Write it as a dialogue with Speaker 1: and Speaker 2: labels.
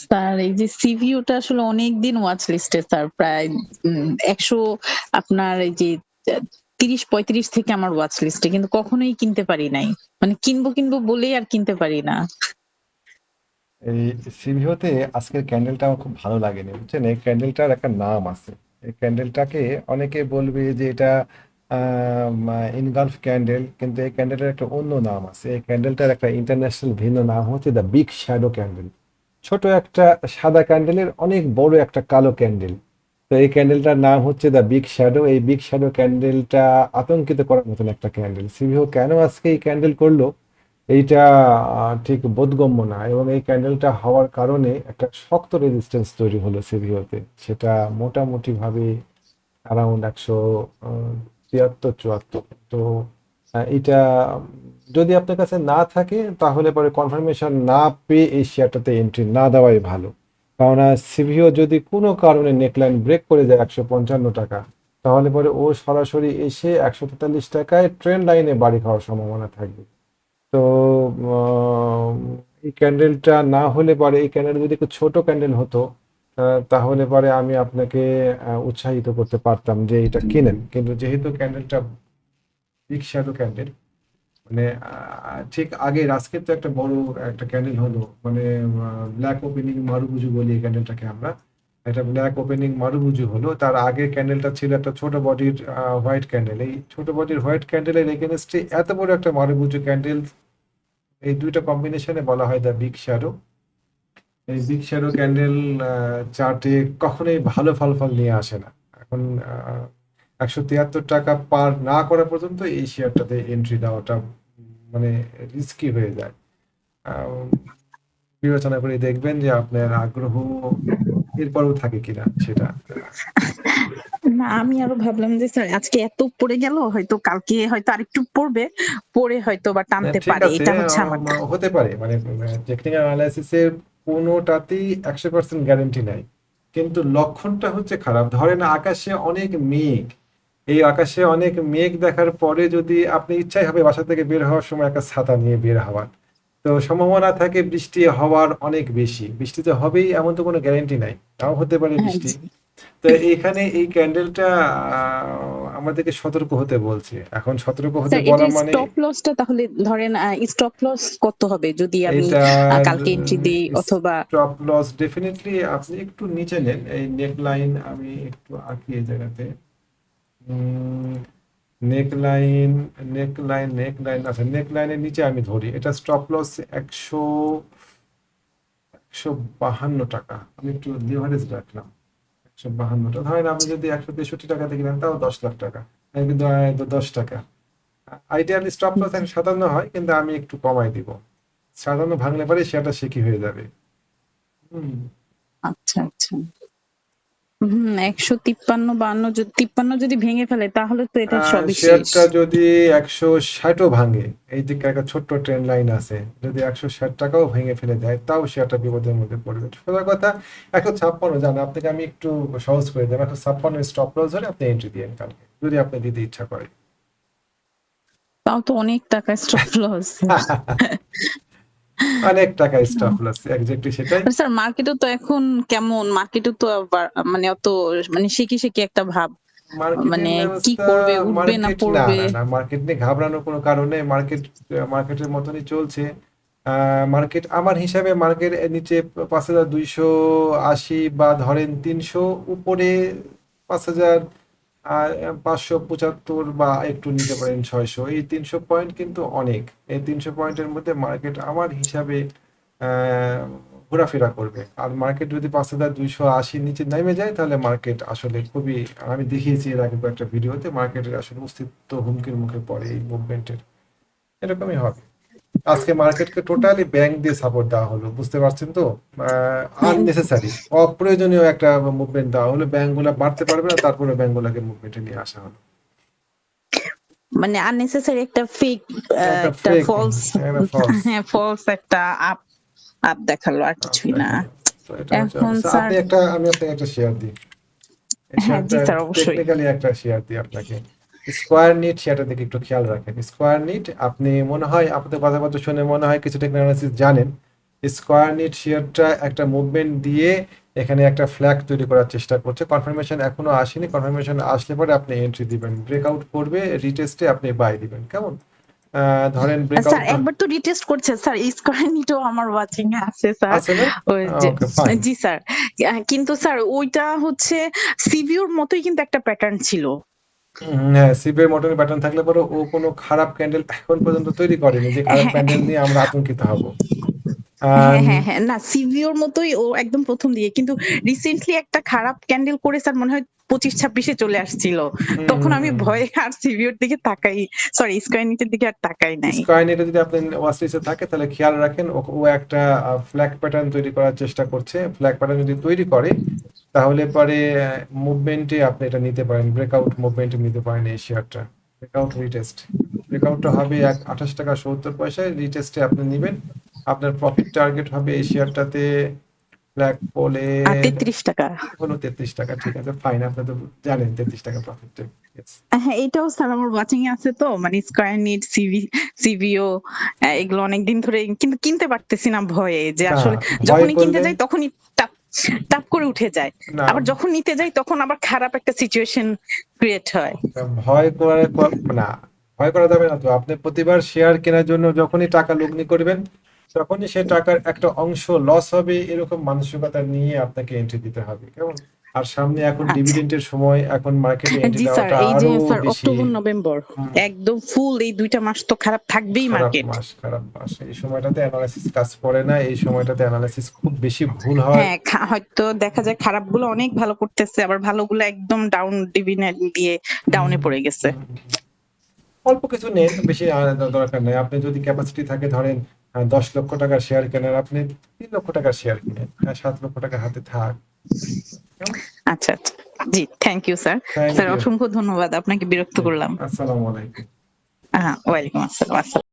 Speaker 1: Sir, এই যে সিভিউটা আসলে অনেকদিন ওয়াচ লিস্টে স্যার, প্রায় একশো আপনার এই যে, তিরিশ, পঁয়ত্রিশ থেকে আমার ওয়াচ লিস্টে কিন্তু কখনোই কিনতে পারি নাই। মানে কিনবো কিনবো বলেই আর কিনতে পারি না।
Speaker 2: এই সিভিওতে আজকের ক্যান্ডেলটা আমার খুব ভালো লাগেনি, বুঝছেন? এই ক্যান্ডেলটার একটা নাম আছে। এই ক্যান্ডেলটাকে অনেকে বলবে যে এটা ইনগালফ ক্যান্ডেল কিন্তু এই ক্যান্ডেলের একটা অন্য নাম আছে। এই ক্যান্ডেলটার একটা ইন্টারন্যাশনাল ভিন্ন নাম হচ্ছে দ্য বিগ শ্যাডো ক্যান্ডেল ছোট একটা সাদা ক্যান্ডেলের অনেক বড় একটা কালো ক্যান্ডেল তো এই ক্যান্ডেলটার নাম হচ্ছে দ্য বিগ শ্যাডো এই বিগ শ্যাডো ক্যান্ডেলটা আতঙ্কিত করার মতন একটা ক্যান্ডেল সিভিও কেন আজকে এই ক্যান্ডেল করল? এইটা ঠিক বোধগম্য না এবং এই ক্যান্ডেলটা হওয়ার কারণে একটা শক্ত রেজিস্ট্যান্স তৈরি হলো সিভিওতে সেটা মোটামুটি ভাবে অ্যারাউন্ড একশো তিয়াত্তর, চুয়াত্তর। তো এটা যদি আপনার কাছে না থাকে, তাহলে পরে কনফার্মেশন না পেয়ে এই শেয়ারটাতে এন্ট্রি না দেওয়াই ভালো। কারণ সিভিও যদি কোনো কারণে নেকলাইন ব্রেক করে যায় একশো পঞ্চান্ন টাকা, তাহলে পরে ও সরাসরি এসে একশো তেতাল্লিশ টাকায় ট্রেন লাইনে বাড়ি খাওয়ার সম্ভাবনা থাকবে। তো এই ক্যান্ডেলটা না হলে পরে, এই ক্যান্ডেল যদি একটু ছোট ক্যান্ডেল হতো তাহলে পরে আমি আপনাকে উৎসাহিত করতে পারতাম যে এটা কিনেন। কিন্তু যেহেতু ক্যান্ডেলটা বিগ ক্যান্ডেল মানে ঠিক আগে আজকের তো একটা বড়, একটা ক্যান্ডেল হলো। মানে ব্ল্যাক ওপেনিং মারুবুজু বলি এই ক্যান্ডেলটাকে আমরা। একটা ব্ল্যাক ওপেনিং মারুবুজু হলো। তার আগের ক্যান্ডেলটা ছিল একটা ছোট বডির হোয়াইট ক্যান্ডেল এই ছোট বডির হোয়াইট ক্যান্ডেলের এগেনস্টে এত বড় একটা মারুবুজু ক্যান্ডেল এই দুইটা কম্বিনেশনে বলা হয় দ্য বিগ শ্যাডো এই বিগ শ্যাডো ক্যান্ডেল চার্টে কখনোই ভালো ফলাফল নিয়ে আসে না। এখন একশো তিয়াত্তর টাকা পার না করা পর্যন্ত এই শেয়ারটাতে এন্ট্রি দেওয়াটা মানে রিস্কি হয়ে যায়। বিবেচনা করে দেখবেন যে আপনার আগ্রহ এরপরেও থাকে কিনা সেটা।
Speaker 1: না আমি আরও ভাবলাম যে স্যার আজকে এত পড়ে গেল হয়তো কালকে হয়তো আরেকটু পড়বে পড়ে হয়তো বা টানতে
Speaker 2: ঠিক
Speaker 1: পারে এটা হচ্ছে আমার
Speaker 2: হতে পারে মানে টেকনিক্যাল অ্যানালাইসিসের কোনোটাতেই একশো পার্সেন্ট গ্যারেন্টি নাই। কিন্তু লক্ষণটা হচ্ছে খারাপ। ধরেন আকাশে অনেক মেঘ এই আকাশে অনেক মেঘ দেখার পরে যদি আপনি ইচ্ছাই হবে বাসা থেকে বের হওয়ার সময় একটা ছাতা নিয়ে বের হওয়ার। তো সম্ভাবনা থাকে বৃষ্টি হওয়ার অনেক বেশি। বৃষ্টি তো হবেই এমন তো কোনো গ্যারেন্টি নাই। তাও হতে পারে
Speaker 1: হ্যাঁ,
Speaker 2: বৃষ্টি। তো এখানে এই ক্যান্ডেলটা আমাদেরকে সতর্ক হতে বলছে। এখন সতর্ক হতে বলা মানে
Speaker 1: স্টপ লসটা তাহলে ধরেন স্টপ লস কত হবে যদি আমি কালকে এন্ট্রি দিই অথবা
Speaker 2: স্টপ লস ডেফিনেটলি আপনি একটু নিচে নেন। এই নেক লাইন আমি একটু আঁকি এই জায়গাতে। Neck line neck line neck line আচ্ছা নেক লাইনের নিচে আমি ধরি। এটা স্টপ লস একশো একশো বাহান্ন টাকা। আমি একটু লিভারেজ রাখলাম। একশো বাহান্ন টাকা। ধরেন আপনি যদি একশো তেষট্টি টাকা থেকে নেন, তাও দশ লাখ টাকা। কিন্তু দশ টাকা। আইডিয়ালি স্টপ লস একশো সাতান্ন হয়, কিন্তু আমি একটু কমাই দিব। সাতান্ন ভাঙলে পরে সেটা শেখি হয়ে যাবে। হুম।
Speaker 1: আচ্ছা আচ্ছা। হুম একশো তিপ্পান্ন বান্ন যদি তিপ্পান্ন যদি ভেঙে ফেলে তাহলে তো এটা সবই
Speaker 2: শেয়ারটা যদি একশো ষাটও ভাঙে এই দিকে একটা ছোট্ট ট্রেন লাইন আছে যদি একশো ষাট টাকাও ভেঙে ফেলে দেয় তাও শেয়ারটা বিপদের মধ্যে পড়বে। সোজা কথা একশো ছাপ্পান্ন জানো আপনাকে আমি একটু সহজ করে দেবো একশো ছাপ্পান্ন স্টপ লস ধরে আপনি এন্ট্রি দিয়েন কালকে যদি আপনি দিতে ইচ্ছা করে।
Speaker 1: তাও তো অনেক টাকা স্টপ লস
Speaker 2: অনেক টাকা স্টপ লস এক্স্যাক্টলি সেটাই।
Speaker 1: স্যার মার্কেটে তো এখন কেমন? মার্কেটে তো মানে অত মানে শেকি শেকি একটা ভাব। মানে কি করবে উঠবে না পড়বে?
Speaker 2: না না মার্কেট নিয়ে ঘাবড়ানোর কোনো কারণে মার্কেট মার্কেটের মতনই চলছে। মার্কেট আমার হিসাবে মার্কেট নিচে পাঁচ হাজার দুইশো আশি বা ধরেন তিনশো উপরে পাঁচ হাজার পাঁচশো পঁচাত্তর বা একটু নিতে পারেন ছয়শো। এই তিনশো পয়েন্ট কিন্তু অনেক। এই তিনশো পয়েন্টের মধ্যে মার্কেট আমার হিসাবে ঘোরাফেরা করবে। আর মার্কেট যদি পাঁচ হাজার দুইশো আশির নিচে নেমে যায়, তাহলে মার্কেট আসলে খুবই, আমি দেখিয়েছি এর আগে একটা ভিডিওতে, মার্কেটের আসলে অস্তিত্ব হুমকির মুখে পড়ে এই মুভমেন্টের এরকমই হবে। আজকে মার্কেটকে টোটালি ব্যাংক দিয়ে সাপোর্ট দেওয়া হলো বুঝতে পারছেন তো? আননেসেসারি অপ্রয়োজনীয় একটা মুভমেন্ট দেওয়া হলো ব্যাংকগুলো বাড়তে পারবে না তারপরে ব্যাংকগুলোকে মুভমেন্টে নিয়ে আসা হলো।
Speaker 1: মানে আননেসেসারি একটা ফেক
Speaker 2: একটা
Speaker 1: ফলস হ্যাঁ ফলস একটা আপ আপ দেখাল আর কিছুই না। এখন স্যার-
Speaker 2: একটা আমি আপনাকে একটা শেয়ার দিই।
Speaker 1: হ্যাঁ।
Speaker 2: টেকনিক্যালি একটা শেয়ার দিই আপনাকে। স্কোয়ার নিট শেয়ারটা দিকে একটু খেয়াল রাখেন। স্কোয়ার নিট আপনি মনে হয় আপনাদের কথাবার্তা শুনে মনে হয় কিছু টেকনোলজি জানেন। স্কোয়ার নিট শেয়ারটা একটা মুভমেন্ট দিয়ে এখানে একটা ফ্ল্যাগ তৈরি করার চেষ্টা করছে। কনফার্মেশন এখনও আসেনি। কনফার্মেশন আসলে পরে আপনি এন্ট্রি দিবেন। ব্রেকআউট করবে রিটেস্টে আপনি বাই দিবেন। কেমন? ধরেন
Speaker 1: স্যার একবার তো রিটেস্ট করছে স্যার। স্কোয়ার নিটও আমার ওয়াচিং এ আছে স্যার জি স্যার। কিন্তু স্যার ওইটা হচ্ছে সিভিওর মতোই কিন্তু একটা প্যাটার্ন ছিল।
Speaker 2: হ্যাঁ সিবিআই মটনের প্যাটার্ন থাকলে পরে ও কোনো খারাপ ক্যান্ডেল এখন পর্যন্ত তৈরি করেনি যে খারাপ
Speaker 1: হ্যাঁ।
Speaker 2: ক্যান্ডেল নিয়ে আমরা আতঙ্কিত হব।
Speaker 1: হ্যাঁ হ্যাঁ হ্যাঁ না সিভিওর মতোই ও একদম প্রথম দিকে কিন্তু রিসেন্টলি একটা খারাপ ক্যান্ডেল করে স্যার মনে হয় পঁচিশ ছাব্বিশে চলে আসছিল। তখন আমি ভয়ে আর সিভিওর দিকে তাকাই সরি স্কোয়ার নিটের দিকে আর তাকাই নাই।
Speaker 2: স্কয়ারনেটে যদি আপনি ওয়াচলিস্টে থাকে তাহলে খেয়াল রাখেন ও ও একটা ফ্ল্যাগ প্যাটার্ন তৈরি করার চেষ্টা করছে। ফ্ল্যাগ প্যাটার্ন যদি তৈরি করে তাহলে পরে মুভমেন্টে আপনি এটা নিতে পারেন ব্রেকআউট মুভমেন্টে নিতে পারেন এই শেয়ারটা ব্রেকআউট রিটেস্ট ব্রেকআউটটা হবে এক আঠাশ টাকা সত্তর পয়সায় রিটেস্টে আপনি নেবেন। আপনার প্রফিট টার্গেট হবে এই শেয়ারটাতে ফ্ল্যাগ পোলে
Speaker 1: তেত্রিশ টাকা।
Speaker 2: হলো তেত্রিশ টাকা ঠিক আছে ফাইন আপনি তো জানেন তেত্রিশ টাকা প্রফিট
Speaker 1: হ্যাঁ এটাও স্যার আমার ওয়াচিং এ আছে তো মানে স্কোয়ার নিট সিভি সিভিও এগুলো অনেকদিন ধরে কিন্তু কিনতে পারতেছি না ভয়ে যে আসলে যখনই কিনতে যাই তখনই টাপ টাপ করে উঠে যায়। আবার যখন নিতে যাই তখন আবার খারাপ একটা সিচুয়েশন ক্রিয়েট হয়।
Speaker 2: ভয় করে ক- না ভয় করা যাবে না তো। আপনি প্রতিবার শেয়ার কেনার জন্য যখনই টাকা লগ্নি করবেন তখনই সে টাকার একটা অংশ লস হবে এরকম মানসিকতা নিয়ে আপনাকে এন্ট্রি দিতে হবে। কেমন? আর সামনে এখন
Speaker 1: আচ্ছা।
Speaker 2: ডিভিডেন্টের সময় এখন মার্কেটে এন্ট্রি
Speaker 1: জি স্যার
Speaker 2: দেওয়াটা
Speaker 1: এই যে
Speaker 2: আরও
Speaker 1: স্যার
Speaker 2: বেশি
Speaker 1: অক্টোবর নভেম্বর
Speaker 2: হুম,
Speaker 1: একদম ফুল এই দুইটা মাস তো খারাপ থাকবেই
Speaker 2: খারাপ
Speaker 1: মার্কেট
Speaker 2: মাস খারাপ মাস। এই সময়টাতে অ্যানালাইসিস কাজ করে না এই সময়টাতে অ্যানালাইসিস খুব বেশি ভুল হয়।
Speaker 1: হ্যাঁ খা- হয়তো দেখা যায় খারাপগুলো অনেক ভালো করতেছে আবার ভালো গুলো একদম ডাউন ডিভিডেন্ড দিয়ে ডাউনে পড়ে গেছে।
Speaker 2: অল্প কিছু নেন বেশি দরকার নেই। আপনি যদি ক্যাপাসিটি থাকে ধরেন আহ, দশ লক্ষ টাকার শেয়ার কেনেন আপনি তিন লক্ষ টাকার শেয়ার কিনেন আহ, সাত লক্ষ টাকা হাতে থাক।
Speaker 1: আচ্ছা আচ্ছা। জি থ্যাংক ইউ স্যার স্যার অসংখ্য ধন্যবাদ আপনাকে বিরক্ত করলাম।
Speaker 2: আসসালামু আলাইকুম।
Speaker 1: হ্যাঁ ওয়ালাইকুম আসসালাম আসসালাম।